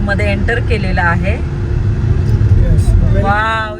मध्ये एंटर केलेलं आहे. वाव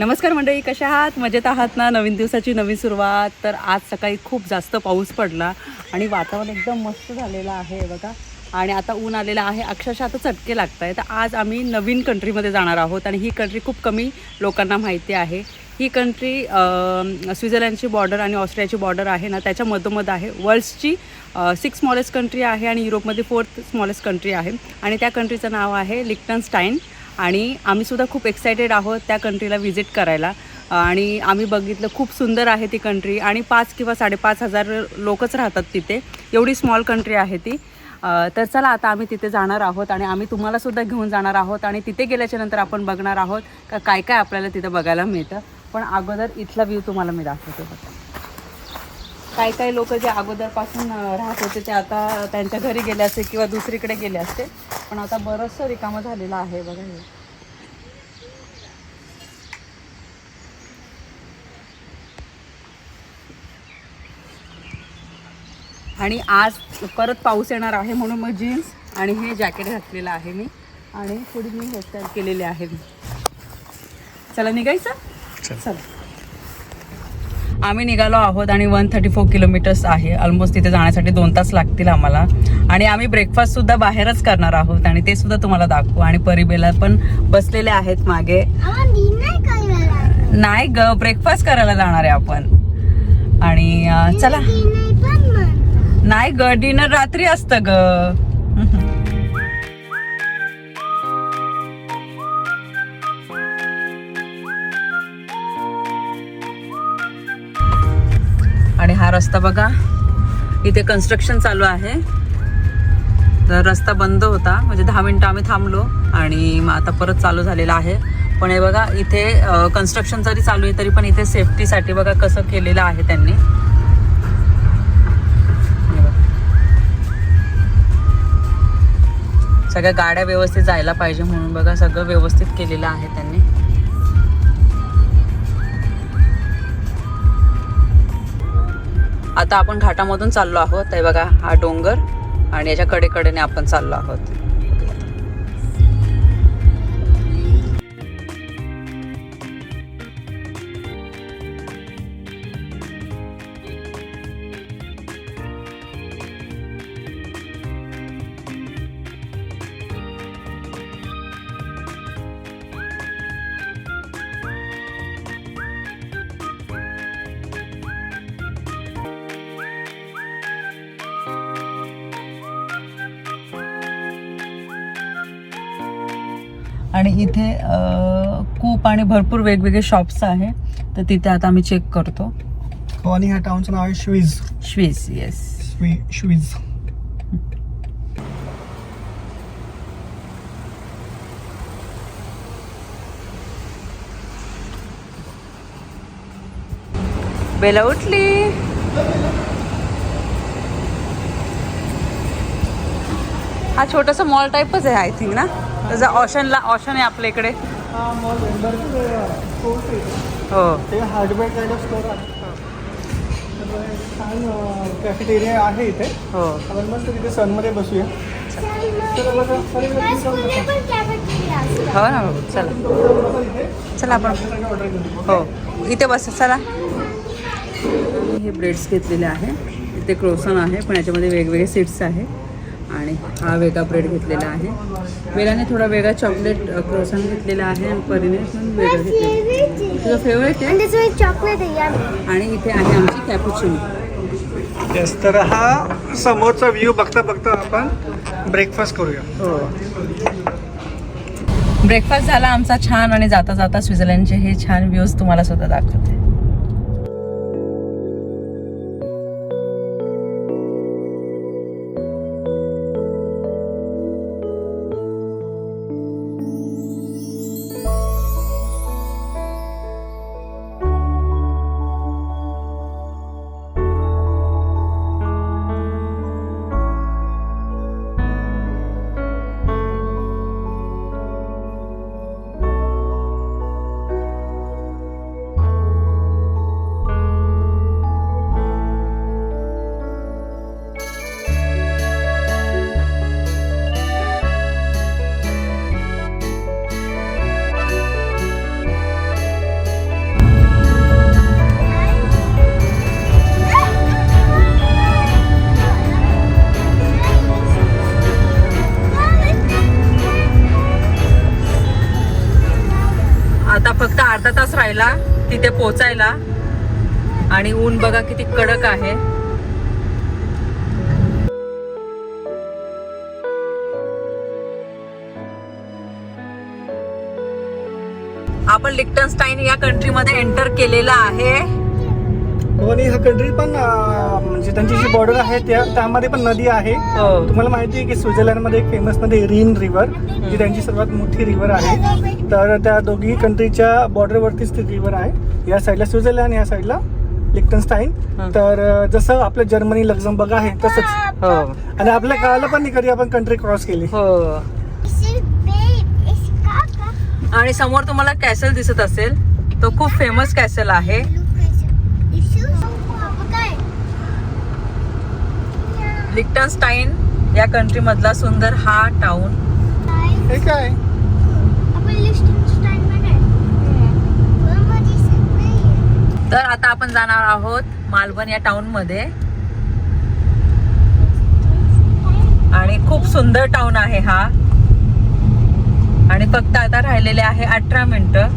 नमस्कार मंडळी कशा आहात? मजेत आहात ना? नवीन दिवसाची नवीन सुरुवात. तर आज सकाळी खूप जास्त पाऊस पडला आणि वातावरण एकदम मस्त झालेलं आहे बघा. आणि आता ऊन आलेलं आहे. अक्षरशः आता चटके लागत आहे तर आज आम्ही नवीन कंट्रीमध्ये जाणार आहोत आणि ही कंट्री खूप कमी लोकांना माहिती आहे. ही कंट्री स्वित्झर्लंडची बॉर्डर आणि ऑस्ट्रियाची बॉर्डर आहे ना त्याच्या मधोमध आहे. वर्ल्ड्सची सिक्स स्मॉलेस्ट कंट्री आहे आणि युरोपमध्ये फोर्थ स्मॉलेस्ट कंट्री आहे. आणि त्या कंट्रीचं नाव आहे लिक्टनस्टाईन. आणि आम्हीसुद्धा खूप एक्सायटेड आहोत त्या कंट्रीला व्हिजिट करायला. आणि आम्ही बघितलं खूप सुंदर आहे ती कंट्री आणि पाच किंवा साडेपाच हजार लोकच राहतात तिथे. एवढी स्मॉल कंट्री आहे ती. तर चला आता आम्ही तिथे जाणार आहोत आणि आम्ही तुम्हालासुद्धा घेऊन जाणार आहोत आणि तिथे गेल्याच्यानंतर आपण बघणार आहोत का काय काय आपल्याला तिथे बघायला मिळतं. पण अगोदर इथला व्ह्यू तुम्हाला मी दाखवते बघा. काही काही लोक जे अगोदरपासून राहत होते ते आता त्यांच्या घरी गेले असते किंवा दुसरीकडे गेले असते पण आता बरंचसं रिकामं झालेलं आहे बघा हे. आणि आज परत पाऊस येणार आहे म्हणून मग जीन्स आणि हे जॅकेट घातलेलं आहे मी. आणि थोडी मी हेअरस्टाईल केलेली आहे मी. चला निघायचं? चला. आम्ही निघालो आहोत आणि वन थर्टी फोर किलोमीटर्स आहे. ऑलमोस्ट तिथे जाण्यासाठी दोन तास लागतील आम्हाला. आणि आम्ही ब्रेकफास्ट सुद्धा बाहेरच करणार आहोत आणि ते सुद्धा तुम्हाला दाखवू. आणि परिबेला पण बसलेले आहेत मागे. नाही ग ब्रेकफास्ट करायला जाणार आहे आपण. आणि चला. नाही ग डिनर रात्री असतं ग. आणि हा रस्ता बघा इथे कन्स्ट्रक्शन चालू आहे. तर रस्ता बंद होता म्हणजे दहा मिनटं आम्ही थांबलो आणि मग आता परत चालू झालेला आहे. पण हे बघा इथे कन्स्ट्रक्शन जरी चालू आहे तरी पण इथे सेफ्टीसाठी बघा कसं केलेलं आहे त्यांनी. सगळ्या गाड्या व्यवस्थित जायला पाहिजे म्हणून बघा सगळं व्यवस्थित केलेलं आहे त्यांनी. आता आपण घाटामधून चाललो आहोत. हे बघा हा डोंगर आणि याच्या कडेकडेने आपण चाललो आहोत. आणि भरपूर वेगवेगळे शॉप्स आहे. तर तिथे आता आम्ही चेक करतो. हो आणि ह्या टाउनचं नाव आहे श्वीज. श्वीस येस श्वीज. बेला उठली. हा छोटासा मॉल टाईपच आहे आय थिंक ना? ऑशनला ऑशन आहे आपल्या इकडे. ते हार्डवेअर काइंड ऑफ स्टोर आहे तर छान कॅफेटेरिया आहे इथे. हो. आपण मस्त तिथे सनमध्ये बसूया. हो ना बाबू चला. चला आपण. हो. इथे बस चला. हे ब्रेड्स घेतलेले आहे. इथे क्रोसन आहे पण याच्यामध्ये वेगवेगळे सीट्स आहे. आणि हा वेगळा ब्रेड घेतलेला आहे. वेगाने थोडा वेगळा चॉकलेट क्रोसन घेतलेला आहे आणि परीने वेगळं घेतलेलं तुझं फेवरेट आहे? यार आणि इथे आहे आमची कॅपुचिनो येस तर हा समोरचा व्ह्यू बघता बघता आपण ब्रेकफास्ट करूया. हो. ब्रेकफास्ट झाला आमचा छान आणि जाता जाता स्वित्झर्लंडचे हे छान व्ह्यूज तुम्हाला सुद्धा दाखवते. जायला तिथे पोचायला. आणि ऊन बघा किती कडक आहे. आपण लिक्टनस्टाईन या कंट्रीमध्ये एंटर केलेला आहे. हो आणि हा कंट्री पण अं, म्हणजे त्यांची जी बॉर्डर आहे त्या त्यामध्ये पण नदी आहे. हो. तुम्हाला माहिती आहे की स्वित्झर्लंडमध्ये एक फेमस नदी रीन रिव्हर जी त्यांची सर्वात मोठी रिव्हर आहे. तर त्या दोघी कंट्रीच्या बॉर्डरवरतीच ती रिव्हर आहे. या साईडला स्वित्झर्लंड या साईडला लिक्टनस्टाईन. हं. तर अं, जसं आपलं जर्मनी लक्झमबर्ग आहे तसंच. हो. आणि आपल्या कळालं पण नाही कधी आपण कंट्री क्रॉस केली. हो. आणि समोर तुम्हाला कॅसल दिसत असेल तो खूप फेमस कॅसल आहे. लिक्टनस्टाईन या कंट्री मधला सुंदर हा टाउन हे काय? तर आता आपण जाणार आहोत मालवण या टाउनमध्ये आणि खूप सुंदर टाउन आहे हा. आणि फक्त आता राहिलेले आहे अठरा मिनिटं.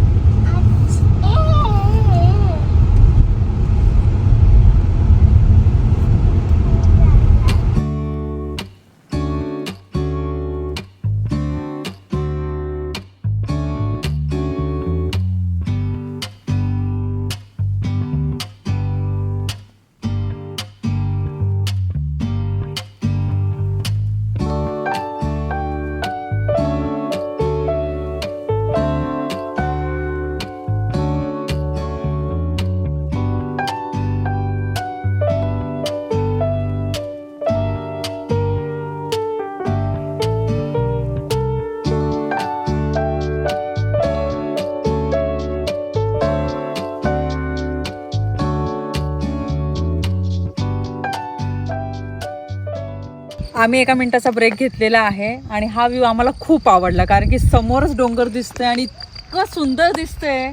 आम्ही एका मिनिटाचा ब्रेक घेतलेला आहे आणि हा व्ह्यू आम्हाला खूप आवडला कारण की समोरच डोंगर दिसतंय आणि इतकं सुंदर दिसतंय.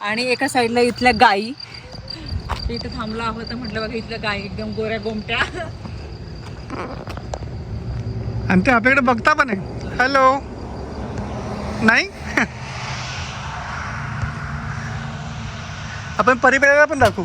आणि एका साईडला इथल्या गायी इथे थांबलो आहोत तर म्हटलं बघा इथल्या गायी एकदम गोऱ्या गोमट्या. आणि ते आपल्याकडे बघता पण आहे. हॅलो नाही? आपण परिपेला पण दाखवू.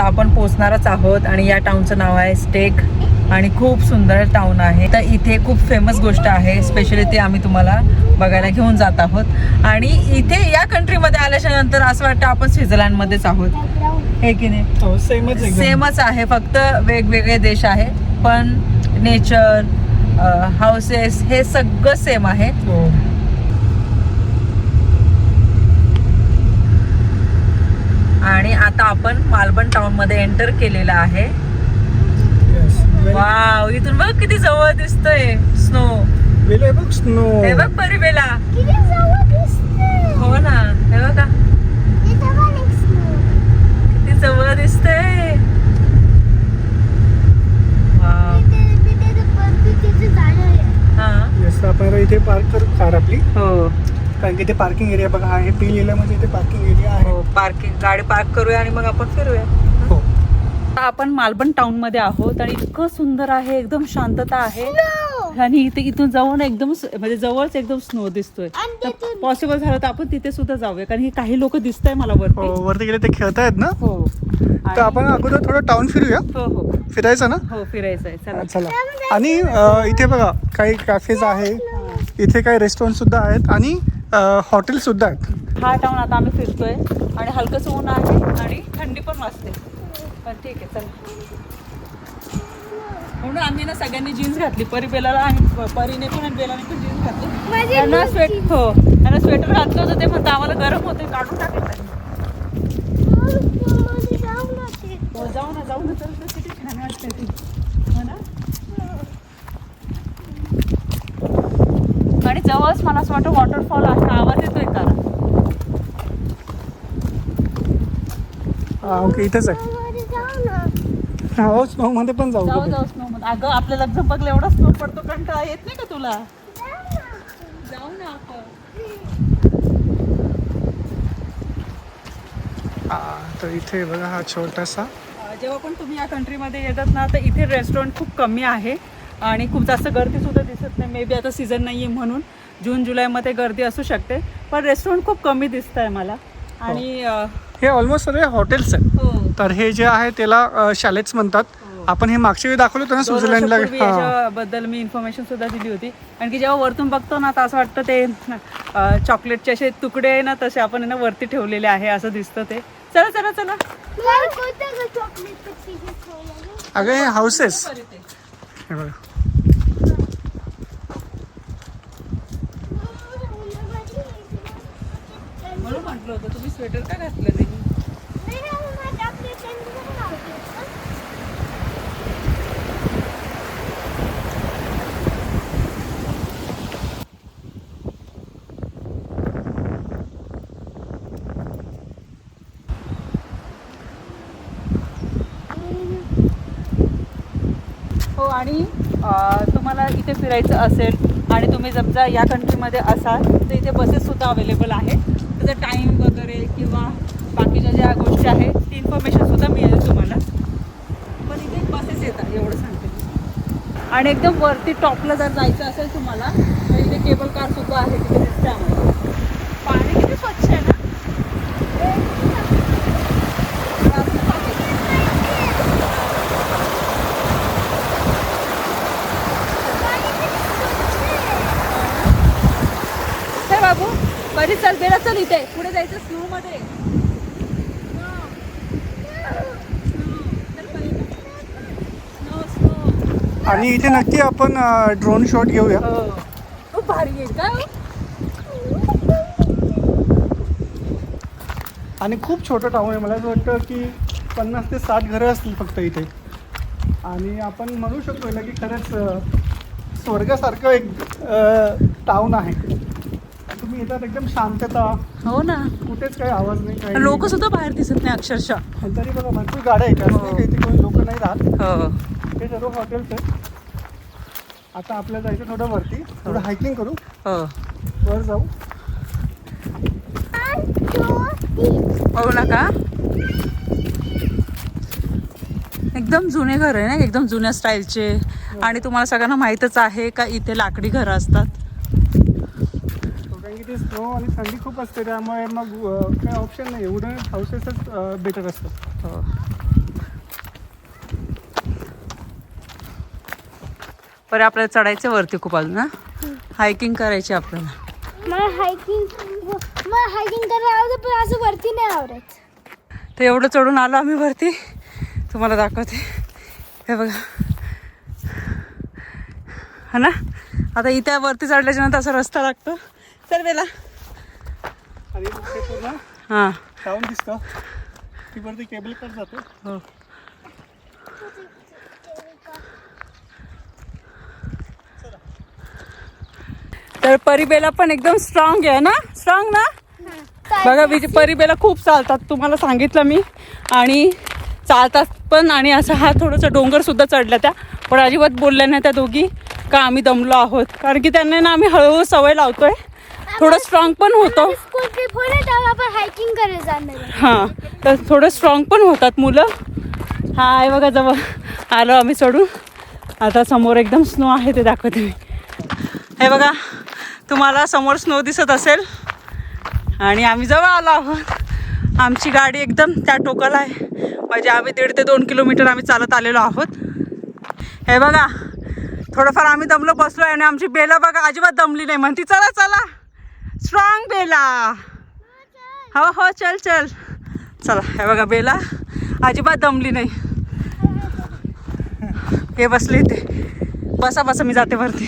तर आपण पोचणारच आहोत आणि या टाउनचं नाव आहे स्टेक आणि खूप सुंदर टाउन आहे. तर इथे खूप फेमस गोष्ट आहे स्पेशली ते आम्ही तुम्हाला बघायला घेऊन जात आहोत. आणि इथे या कंट्रीमध्ये आल्याच्यानंतर असं वाटतं आपण स्वित्झर्लंडमध्येच आहोत. हे की नाही? हो सेमच एकदम. सेमच आहे फक्त वेगवेगळे देश आहे पण नेचर हाऊसेस हे सगळं सेम आहे हो आणि आता आपण मालबन टाउनमध्ये एंटर केलेला आहे. वाव इथून बघ किती जवळ दिसतोय स्नो बघ स्नो हे बघ परिबेला हो ना हे बघा. किती जवळ दिसतंय. हा. आपण इथे पार्क करू कार आपली. हो. कारण की इथे पार्किंग एरिया बघा आहे पी लिहिल्यामध्ये इथे पार्किंग एरिया आहे. हो पार्किंग गाडी पार्क करूया आणि मग आपण फिरूया. हो. आता आपण मालबन टाउनमध्ये आहोत आणि इतकं सुंदर आहे एकदम शांतता आहे. आणि इथे इथून जाऊन एकदम म्हणजे जवळच एकदम स्नो दिसतोय. तर पॉसिबल झालं तर आपण तिथे सुद्धा जाऊया कारण हे काही लोक दिसत आहे मला हो वरती वरती गेले ते खेळतायत ना? हो. तर आपण अगोदर थोडं टाउन फिरूया. हो हो. फिरायचं ना? हो फिरायचं आहे चला चला. आणि इथे बघा काही कॅफेज आहे इथे काही रेस्टॉरंट सुद्धा आहेत. आणि हॉटेल सुद्धा आहेत. हा टाउन आता आम्ही फिरतोय. आणि हलकस ऊन आहे आणि थंडी पण वाजते. पण ठीक आहे चला. म्हणून आम्ही ना सगळ्यांनी जीन्स घातली. परी बेलाला आणि प- परीने पण आणि बेलाने पण जीन्स घातली. त्यांना स्वेट हो. त्यांना स्वेटर घातलं होतं ते म्हणतं आम्हाला गरम होते काढून टाकलं त्यांनी. हो जाऊ ना जाऊ ना. चल चल, किती छान वाटते ती हो ना आणि जवळच मला असं वाटतं वॉटरफॉल आहे आवाज येतोय का? ओके इथेच आहे. हो स्नो मध्ये पण जाऊ जाऊ. जाऊ स्नो मध्ये अगं आपल्याला झपकला एवढा स्नो पडतो कंटाळा येत नाही का तुला? जाऊ ना आपण. हा तर इथे बघा हा छोटासा. जेव्हा पण तुम्ही या कंट्रीमध्ये येतात ना तर इथे रेस्टॉरंट खूप कमी आहे. आणि खूप जास्त गर्दी सुद्धा दिसत नाही मे बी आता सीझन नाही आहे म्हणून जून जुलैमध्ये गर्दी असू शकते पण रेस्टॉरंट खूप कमी दिसत आहे मला आणि हे ऑलमोस्ट सगळे हॉटेल्स आहेत हो तर हे जे आहे त्याला शालेट्स म्हणतात हो. आपण हे मागच्या वेळी दाखवलं होतं ना स्वित्झर्लंडला हा याच्याबद्दल मी इन्फॉर्मेशन सुद्धा दिली होती आणि की जेव्हा वरतून बघतो ना तर असं वाटतं ते चॉकलेटचे असे तुकडे आहे ना तसे आपण ना वरती ठेवलेले आहे असं दिसतं ते चला चला चला अगं हे हाऊसेस हे बघा. म्हणून म्हटलं होतं तुम्ही स्वेटर का घातलं नाही हो आणि तुम्हाला इथे फिरायचं असेल आणि तुम्ही समजा या कंट्रीमध्ये असाल तर इथे बसेससुद्धा अवेलेबल आहे त्याचा टाईम वगैरे किंवा बाकीच्या ज्या गोष्टी आहेत ती इन्फॉर्मेशनसुद्धा मिळेल तुम्हाला. पण इथे बसेस येतात एवढं सांगते आणि एकदम वरती टॉपला जर जायचं असेल तुम्हाला तर इथे केबल कारसुद्धा आहे तिथे दिसते पाणी किती स्वच्छ आहे ना रास्ता आहे. हे बाबू कधी चल बेला चल इथे. पुढे जायचं स्नो मध्ये. स्नो स्नो आणि इथे नक्की आपण ड्रोन शॉट घेऊया. खूप भारी आहे का? आणि खूप छोटं टाऊन आहे. मला असं वाटतं की पन्नास ते साठ घरं असतील फक्त इथे. आणि आपण म्हणू शकतो ना की खरंच स्वर्गासारखं एक टाऊन आहे. येतात एकदम शांतता. हो ना. कुठेच काही आवाज नाही काही लोक सुद्धा बाहेर दिसत नाही अक्षरशः. तरी बघा भरपूर गाड्या आहेत. असं नाही का इथे कोणी लोक नाही राहत. हो. हे सर्व हॉटेल्स आहेत आता आपल्याला जायचं थोडं वरती. थोडं हायकिंग करू. हो. वर जाऊ. बघू नका. एकदम जुने घर आहे ना एकदम जुन्या स्टाईलचे आणि तुम्हाला सगळ्यांना माहीतच आहे का इथे लाकडी घरं असतात. स्नो आणि थंडी खूप असते त्यामुळे मग काही ऑप्शन नाही. वुडन हाऊसेसच बेटर असतात. हो. बरं आपल्याला चढायचं वरती खूप अजून ना हायकिंग करायची आपल्याला. मला हायकिंग मला हायकिंग करायला आवडतं पण असं वरती नाही आवडत. तर एवढं चढून आलो आम्ही वरती. तुम्हाला दाखवते. हे बघा. हा ना? आता इथे वरती चढल्याच्या नंतर असा रस्ता लागतो. चल बेला. आणि मग ते पूर्ण. हां. टाऊन दिसतं. ती वरती केबल कर जातो. हो. तर परिबेला पण एकदम स्ट्रॉंग आहे ना? स्ट्रॉंग ना? बघा विज परिबेला खूप चालतात. तुम्हाला सांगितलं मी. आणि चालतात पण आणि असं हा थोडंसं डोंगर सुद्धा चढल्या त्या. पण अजिबात बोलल्या नाही त्या दोघी. का आम्ही दमलो आहोत? कारण की त्यांना ना आम्ही हळूहळू सवय लावतोय. थोडं स्ट्रॉंग पण होतो. स्कूल ट्रिप होईल तेव्हा आपण हायकिंग करायला जाणार आहे. हां तर थोडं स्ट्रॉंग पण होतात मुलं. हा आहे बघा जवळ आलो आम्ही चढून आता समोर एकदम स्नो आहे ते दाखवते मी. हे बघा तुम्हाला समोर स्नो दिसत असेल. आणि आम्ही जवळ आलो आहोत. आमची गाडी एकदम त्या टोकाला आहे. म्हणजे आम्ही दीड ते दोन किलोमीटर आम्ही चालत आलेलो आहोत. हे बघा थोडंफार आम्ही दमलो बसलो आणि आमची बेला बघा अजिबात दमली नाही. म्हणती चला चला. स्ट्रॉंग बेला हो हो चल चल. चला हे बघा बेला अजिबात दमली नाही. हे बसले ते बसा बसा मी जाते वरती.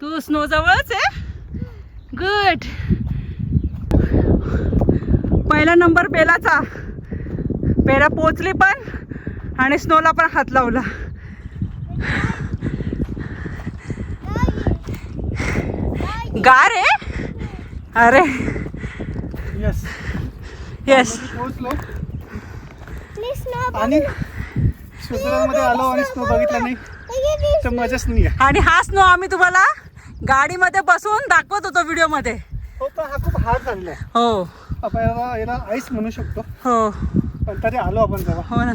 तू स्नो जवळच आहे? गुड पहिला नंबर बेलाचा बेला पोचली पण आणि स्नोला पण हात लावला. गार आहे? अरे. येस येस पोहोचलो. प्लीज स्नो आणि स्वित्झर्लंडमध्ये आलो आणि स्नो बघितला नाही. तर मजाच नाही आहे. आणि हा स्नो आम्ही तुम्हाला गाडीमध्ये बसून दाखवत होतो व्हिडिओमध्ये. हो पण हा खूप हार्ड झालेला आहे. हो. आपण याला याला आईस म्हणू शकतो. हो. पण तरी आलो आपण तेव्हा. हो ना.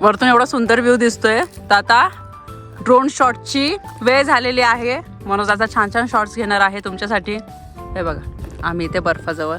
वरतून एवढा सुंदर व्ह्यू दिसतोय. तर आता ड्रोन शॉटची वेळ झालेली आहे. मनोज आता छान छान शॉट्स घेणार आहे तुमच्यासाठी. हे बघा आम्ही इथे बर्फाजवळ.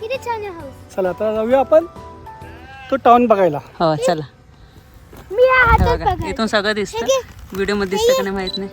किती छान आहे चला आता जाऊया आपण. तो टाउन बघायला. हो चला. मी हे हातात बघा इथून सगळं दिसतं. व्हिडिओमध्ये दिसतं का नाही माहीत नाही.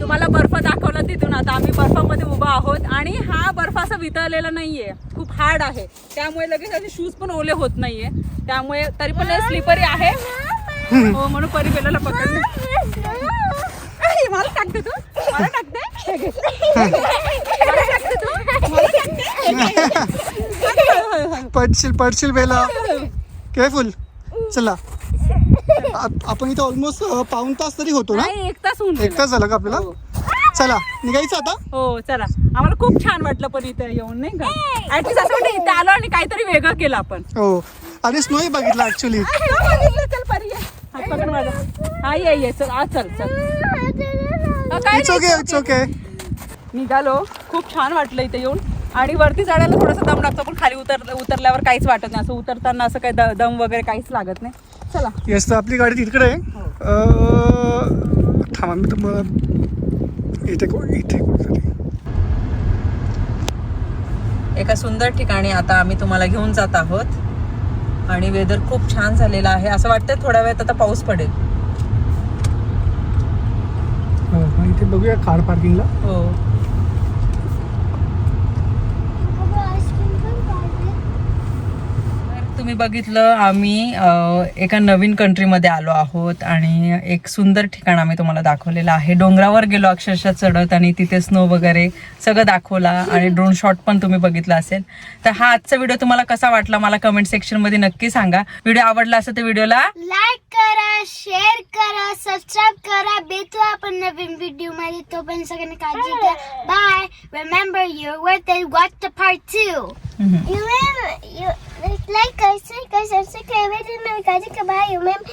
तुम्हाला बर्फ दाखवला तिथून. आता आम्ही बर्फामध्ये उभा आहोत आणि हा बर्फ असा वितळलेला नाहीये. खूप हार्ड आहे. त्यामुळे लगेच असे शूज पण ओले होत नाहीये. त्यामुळे तरी पण स्लिपरी आहे. हो म्हणून परी बेलाला पकडलं. मला टाकते तू. मला टाकते. तू. पडशील पडशील बेला. केअरफुल चला. आपण इथं ऑलमोस्ट पाऊन तास तरी होतो ना? नाही एक तास होऊन एक गेला. तास झाला का आपल्याला? हो. चला निघायचं आता? हो चला. आम्हाला खूप छान वाटलं पण इथे येऊन नाही का? ऍटलीस्ट असं वाटतं इथे आलो आणि काहीतरी वेगळं केलं आपण. हो. आणि स्नोही बघितला ऍक्च्युली चल परी. ये. हात पकड माझा हा ये ये चल आ चल चल. काय इट्स. ओके निघालो. खूप छान वाटलं इथे येऊन. आणि वरती चढायला थोडासा दम लागतो पण खाली उतर उतरल्यावर काहीच वाटत नाही. असं उतरताना असं काही द- दम वगैरे काहीच लागत नाही. चला. येस तर आपली गाडी तिकडे आहे. अं, थांबा मी तुम्हाला इथे इथे एका सुंदर ठिकाणी आता आम्ही तुम्हाला घेऊन जात आहोत. आणि वेदर खूप छान झालेलं आहे. असं वाटतंय थोड्या वेळात आता पाऊस पडेल. हो इथे बघूया कार पार्किंगला हो आईस्क्रीम पण पाहिजे तर तुम्ही बघितलं आम्ही एका नवीन कंट्रीमध्ये आलो आहोत आणि एक सुंदर ठिकाण आम्ही तुम्हाला दाखवलेलं आहे. डोंगरावर गेलो अक्षरशः चढत आणि तिथे स्नो वगैरे सगळं दाखवला आणि ड्रोन शॉट पण तुम्ही बघितला असेल. तर हा आजचा व्हिडिओ तुम्हाला कसा वाटला मला कमेंट सेक्शनमध्ये नक्की सांगा. व्हिडिओ आवडला असेल तर व्हिडिओला लाईक करा शेअर करा सबस्क्राईब करा. भेटू आपण नवीन व्हिडिओमध्ये. तोपर्यंत सगळ्यांनी काळजी घ्या. Bye remember your worth watch the part two You remember, you like like subscribe subscribe అయితే మనకి అది బాయ్ మేము